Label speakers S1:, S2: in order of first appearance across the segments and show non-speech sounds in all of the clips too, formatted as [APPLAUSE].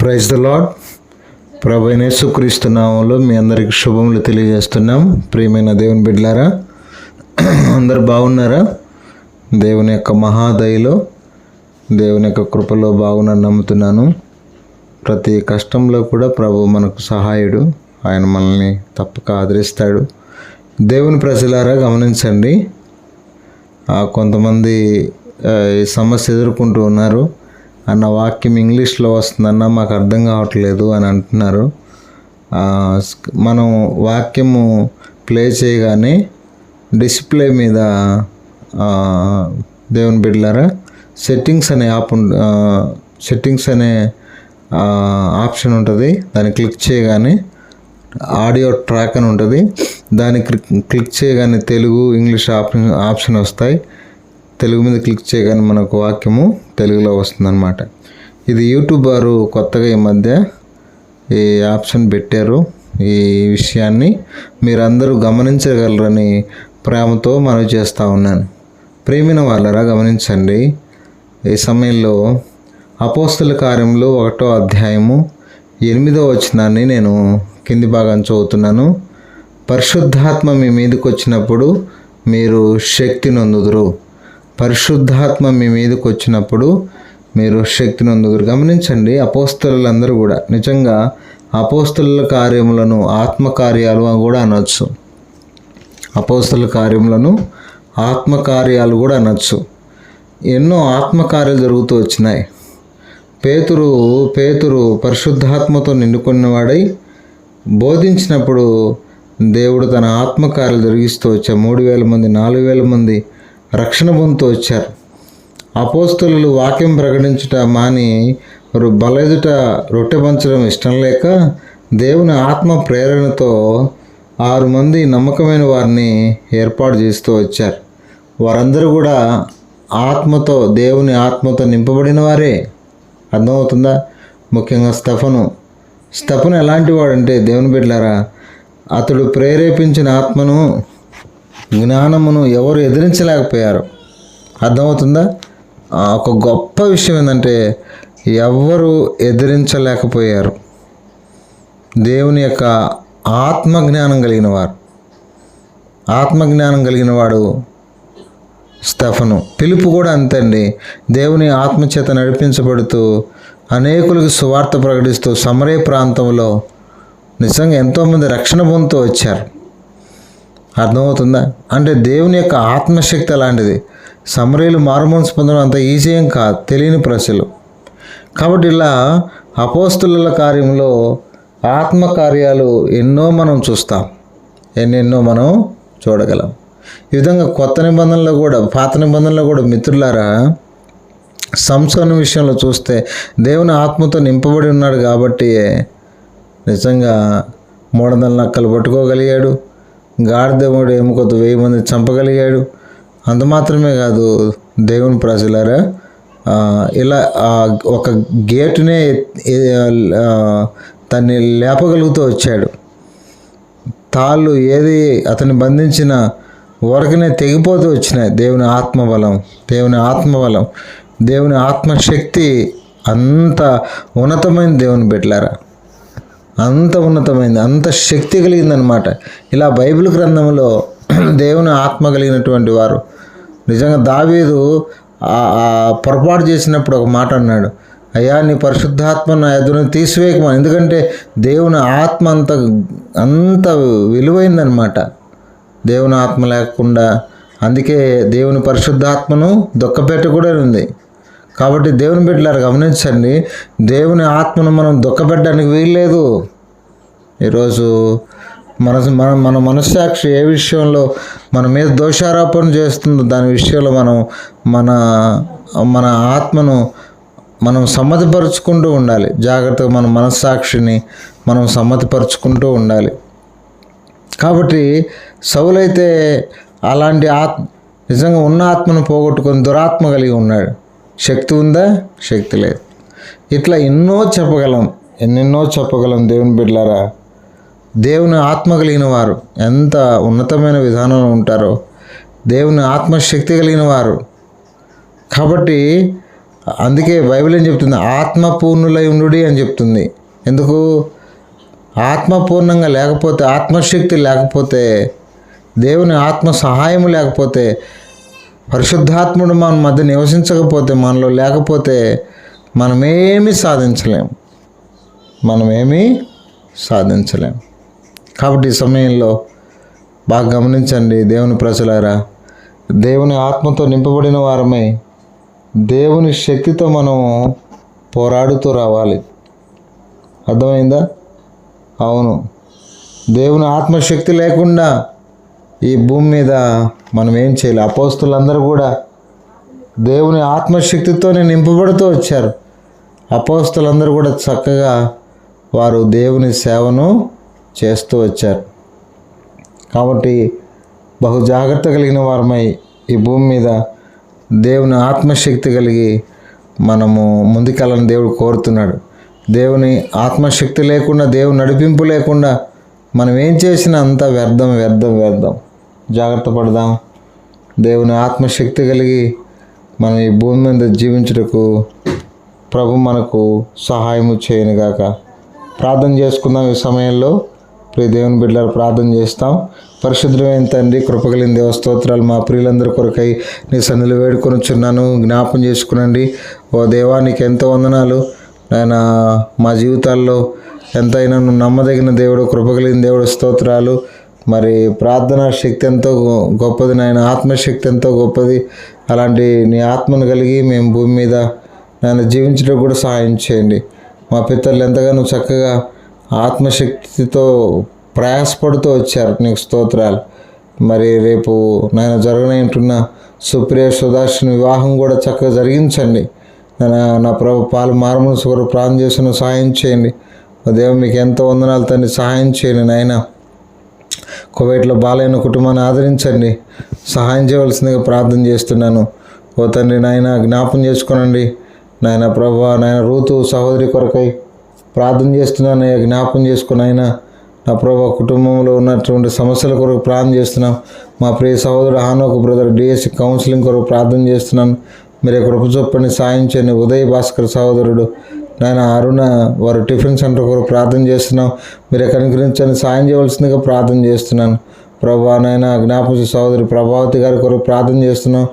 S1: Praise the lord ప్రభు యేసుక్రీస్తునామంలో మీ అందరికి శుభములు తెలియజేస్తున్నాం. ప్రియమైన దేవుని బిడ్లారా అందరు బాగున్నారా? దేవుని యొక్క మహాదయలో దేవుని యొక్క కృపలో బాగున్నాను నమ్ముతున్నాను. ప్రతి కష్టంలో కూడా ప్రభు మనకు సహాయుడు. ఆయన మనల్ని తప్పక ఆదరిస్తాడు. దేవుని ప్రజలారా గమనించండి. ఆ, కొంతమంది సమస్య ఎదుర్కొంటూ ఉన్నారు. అన్న వాక్యం ఇంగ్లీష్లో వస్తుందన్న మాకు అర్థం కావట్లేదు అని అంటున్నారు. మనం వాక్యము ప్లే చేయగానే డిస్ప్లే మీద దేవుని బిడ్డలారా సెట్టింగ్స్ అనే యాప్ సెట్టింగ్స్ అనే ఆప్షన్ ఉంటుంది. దాన్ని క్లిక్ చేయగానే ఆడియో ట్రాక్ అని ఉంటుంది. దాన్ని క్లిక్ క్లిక్ చేయగానే తెలుగు ఇంగ్లీష్ ఆప్షన్ ఆప్షన్ వస్తాయి. తెలుగు మీద క్లిక్ చేయగానే మనకు వాక్యము తెలుగులో వస్తుందన్నమాట. ఇది యూట్యూబ్ వారు కొత్తగా ఈ మధ్య ఈ ఆప్షన్ పెట్టారు. ఈ విషయాన్ని మీరందరూ గమనించగలరని ప్రేమతో మనవి చేస్తూ ఉన్నాను. ప్రేమిన వాళ్ళరా గమనించండి. ఈ సమయంలో అపోస్తుల కార్యంలో ఒకటో అధ్యాయము ఎనిమిదో వచనాన్ని నేను కింది భాగం చదువుతున్నాను. పరిశుద్ధాత్మ మీ మీదకి వచ్చినప్పుడు మీరు శక్తి నొందుదురు. పరిశుద్ధాత్మ మీ మీదకి వచ్చినప్పుడు మీరు శక్తి నొందుదురు గమనించండి. అపోస్తలందరూ కూడా. నిజంగా అపోస్తుల కార్యములను ఆత్మకార్యాలు అని కూడా అనొచ్చు. అపోస్తుల కార్యములను ఆత్మకార్యాలు కూడా అనొచ్చు. ఎన్నో ఆత్మకార్యాలు జరుగుతూ వచ్చినాయి. పేతురు పేతురు పరిశుద్ధాత్మతో నిండుకున్నవాడై బోధించినప్పుడు దేవుడు తన ఆత్మకార్యాలు జరిగిస్తూ వచ్చారు మూడు వేల మంది నాలుగు వేల మంది రక్షణ పొందుతూ వచ్చారు. అపోస్తులు వాక్యం ప్రకటించుట మాని వారు బలెదుట రొట్టె పంచడం ఇష్టం లేక దేవుని ఆత్మ ప్రేరణతో ఆరు మంది నమ్మకమైన వారిని ఏర్పాటు చేస్తూ వచ్చారు. వారందరూ కూడా ఆత్మతో దేవుని ఆత్మతో నింపబడిన వారే. అర్థమవుతుందా? ముఖ్యంగా స్తఫను స్తఫను ఎలాంటి వాడంటే దేవుని బిడ్డలారా అతడు ప్రేరేపించిన ఆత్మను జ్ఞానమును ఎవరు ఎదిరించలేకపోయారు అర్థమవుతుందా? ఒక గొప్ప విషయం ఏంటంటే ఎవరు ఎదిరించలేకపోయారు? దేవుని యొక్క ఆత్మజ్ఞానం కలిగిన వారు. ఆత్మజ్ఞానం కలిగిన వాడు స్టెఫను. పిలుపు కూడా అంతే అండి. దేవుని ఆత్మచేత నడిపించబడుతూ అనేకులకు సువార్త ప్రకటిస్తూ సమరే ప్రాంతంలో నిజంగా ఎంతోమంది రక్షణ పొందుతూ వచ్చారు. అర్థమవుతుందా? అంటే దేవుని యొక్క ఆత్మశక్తి అలాంటిది. సమరీలు మారుమనసు పొందడం అంత ఈజీ ఏం కాదు తెలియని ప్రజలు కాబట్టి ఇలా అపోస్తుల కార్యంలో ఆత్మకార్యాలు ఎన్నో మనం చూస్తాం. ఎన్నెన్నో మనం చూడగలం. ఈ విధంగా కొత్త నిబంధనలో కూడా పాత నిబంధనలో కూడా మిత్రులారా సంసోన విషయంలో చూస్తే దేవుని ఆత్మతో నింపబడి ఉన్నాడు కాబట్టి నిజంగా మూడు వందల నక్కలు పట్టుకోగలిగాడు. గాడిదముడు ఎముకతో వెయ్యి మంది చంపగలిగాడు. అంత మాత్రమే కాదు దేవుని ప్రజలారా ఇలా ఆ, ఒక గేటునే తన్ని లేపగలుగుతూ వచ్చాడు. తాళ్ళు ఏది అతన్ని బంధించిన వరకునే తెగిపోతూ వచ్చినాయి. దేవుని ఆత్మబలం దేవుని ఆత్మబలం దేవుని ఆత్మశక్తి అంత ఉన్నతమైన దేవుని బిడ్డలారా. అంత ఉన్నతమైంది అంత శక్తి కలిగిందనమాట ఇలా బైబిల్ గ్రంథంలో [CLEARS THROAT] దేవుని ఆత్మ కలిగినటువంటి వారు. నిజంగా దావీదు పొరపాటు చేసినప్పుడు ఒక మాట అన్నాడు అయ్యా నీ పరిశుద్ధాత్మ నా ఎదురు తీసివేయకమా ఎందుకంటే దేవుని ఆత్మ అంత అంత విలువైందనమాట దేవుని ఆత్మ లేకుండా అందుకే దేవుని పరిశుద్ధాత్మను దుఃఖపెట్ట కూడా ఉంది. కాబట్టి దేవుని బిడ్డలారు గమనించండి దేవుని ఆత్మను మనం దుఃఖపెట్టడానికి వీల్లేదు. ఈరోజు మన మన మన మనస్సాక్షి ఏ విషయంలో మన మీద దోషారోపణ చేస్తుందో దాని విషయంలో మనం మన మన ఆత్మను మనం సమ్మతిపరుచుకుంటూ ఉండాలి. జాగ్రత్తగా మన మనస్సాక్షిని మనం సమ్మతిపరుచుకుంటూ ఉండాలి. కాబట్టి సౌలైతే అలాంటి ఆత్మ నిజంగా ఉన్న ఆత్మను పోగొట్టుకొని దురాత్మ కలిగి ఉన్నాడు. శక్తి ఉందా? శక్తి లేదు. ఇట్లా ఎన్నో చెప్పగలం ఎన్నెన్నో చెప్పగలం దేవుని బిడ్డలారా? దేవుని ఆత్మ కలిగిన వారు ఎంత ఉన్నతమైన విధానంలో ఉంటారో దేవుని ఆత్మశక్తి కలిగిన వారు కాబట్టి అందుకే బైబిల్ ఏం చెప్తుంది? ఆత్మపూర్ణులై ఉండు అని చెప్తుంది. ఎందుకు? ఆత్మపూర్ణంగా లేకపోతే ఆత్మశక్తి లేకపోతే దేవుని ఆత్మ సహాయం లేకపోతే పరిశుద్ధాత్ముడు మన మధ్య నివసించకపోతే మనలో లేకపోతే మనమేమీ సాధించలేం. మనమేమీ సాధించలేం. కాబట్టి ఈ సమయంలో బాగా గమనించండి దేవుని ప్రజలారా. దేవుని ఆత్మతో నింపబడిన వారమై దేవుని శక్తితో మనం పోరాడుతూ రావాలి. అర్థమైందా? అవును. దేవుని ఆత్మశక్తి లేకుండా ఈ భూమి మీద మనం ఏం చేయాలి? అపోస్తులందరూ కూడా దేవుని ఆత్మశక్తితోనే నింపబడుతూ వచ్చారు. అపోస్తులందరూ కూడా చక్కగా వారు దేవుని సేవను చేస్తూ వచ్చారు. కాబట్టి బహు జాగ్రత్త కలిగిన వారమై ఈ భూమి మీద దేవుని ఆత్మశక్తి కలిగి మనము ముందుకెళ్ళని దేవుడు కోరుతున్నాడు. దేవుని ఆత్మశక్తి లేకుండా దేవుని నడిపింపు లేకుండా మనం ఏం చేసినా అంతా వ్యర్థం వ్యర్థం వ్యర్థం. జాగ్రత్త పడదాం. దేవుని ఆత్మశక్తి కలిగి మనం ఈ భూమి మీద జీవించుటకు ప్రభు మనకు సహాయము చేయనుగాక. ప్రార్థన చేసుకుందాం ఈ సమయంలో. ప్రియ దేవుని బిడ్డలు ప్రార్థన చేస్తాం. పరిశుద్ధమైన తండ్రి కృపగలిగిన దేవ స్తోత్రాలు మా ప్రియులందరి కొరకై నీ వేడుకొని చిన్నాను జ్ఞాపం చేసుకునండి. ఓ దేవా నీకు ఎంతో వందనాలు. ఆయన మా జీవితాల్లో ఎంతైనా నువ్వు నమ్మదగిన దేవుడు కృపగలిగిన దేవుడు స్తోత్రాలు. మరి ప్రార్థనా శక్తి ఎంతో గొ- గొప్పది నాయన ఆత్మశక్తి ఎంతో గొప్పది. అలాంటి నీ ఆత్మను కలిగి మేము భూమి మీద నన్ను జీవించడం కూడా సహాయం చేయండి. మా పితరులు ఎంతగానో చక్కగా ఆత్మశక్తితో ప్రయాసపడుతూ వచ్చారు. నీకు స్తోత్రాలు. మరి రేపు నేను జరగనంటున్న సుప్రియ సుదర్శన్ వివాహం కూడా చక్కగా జరిగించండి. నా నా ప్రభు పాలు మారమనసు కొరకు ప్రాణం చేసిన సహాయం చేయండి. ఓ దేవ మీకు ఎంతో వందనాలు తండ్రి సహాయం చేయండి నాయన. కువైట్లో బాలైన కుటుంబాన్ని ఆదరించండి. సహాయం చేయవలసిందిగా ప్రార్థన చేస్తున్నాను. ఓ తండ్రి నాయన జ్ఞాపం చేసుకోనండి. నాయన ప్రభు నాయన రూతు సహోదరి కొరకై ప్రార్థన చేస్తున్నాను అయ్యా చేసుకుని ఆయన నా ప్రభు కుటుంబంలో ఉన్నటువంటి సమస్యల కొరకు ప్రార్థన చేస్తున్నాం. మా ప్రియ సహోదరుడు హానోకు బ్రదర్ డిఎస్సి కౌన్సిలింగ్ కొరకు ప్రార్థన చేస్తున్నాను. మీరే కృప చొప్పని సాయం చేయండి. ఉదయ్ భాస్కర్ సహోదరుడు నాయన అరుణ వారు టిఫిన్ సెంటర్ కొరకు ప్రార్థన చేస్తున్నాం. మీరు కనుకరించండి సాయం చేయవలసిందిగా ప్రార్థన చేస్తున్నాను. ప్రభా నాయన జ్ఞాపక సహోదరి ప్రభావతి గారి కొరకు ప్రార్థన చేస్తున్నాం.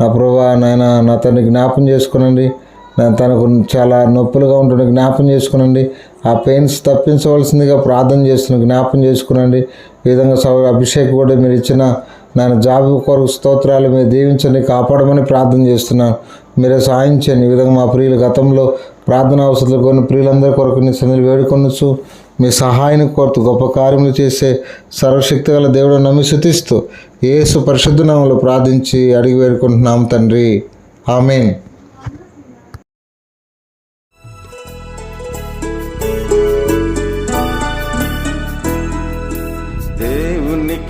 S1: నా ప్రభా నాయన నా తండ్రి జ్ఞాపం చేసుకునండి. తనకు చాలా నొప్పులుగా ఉంటుంది జ్ఞాపం చేసుకునండి. ఆ పెయిన్స్ తప్పించవలసిందిగా ప్రార్థన చేస్తున్నాను జ్ఞాపం చేసుకునండి. ఈ విధంగా అభిషేక్ కూడా మీరు ఇచ్చిన నేను జాబ్ కొరకు స్తోత్రాలు మీరు దీవించండి కాపాడమని ప్రార్థన చేస్తున్నాను. మీరే సాయం చేయండి. ఈ విధంగా మా ప్రియులు గతంలో ప్రార్థన అవసరాలు కొన్ని ప్రియులందరి కొరకు నీ సన్నిధి వేడుకొనొచ్చు. మీ సహాయాన్ని కోరుతూ గొప్ప కార్యములు చేసే సర్వశక్తి గల దేవుడు నమ్మి శుతిస్తూ ఏసు పరిశుద్ధ నామంలో ప్రార్థించి అడిగి వేడుకుంటున్నాం తండ్రి. ఆమెన్.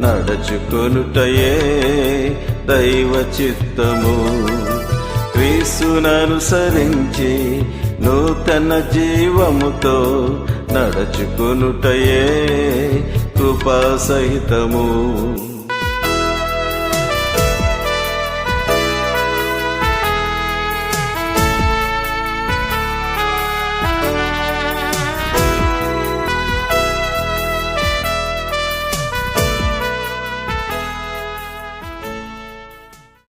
S2: నడచుకొనుటయే దైవ చిత్తము. క్రీస్తుననుసరించి నూతన జీవముతో నడచుకొనుటయే కృపా సహితము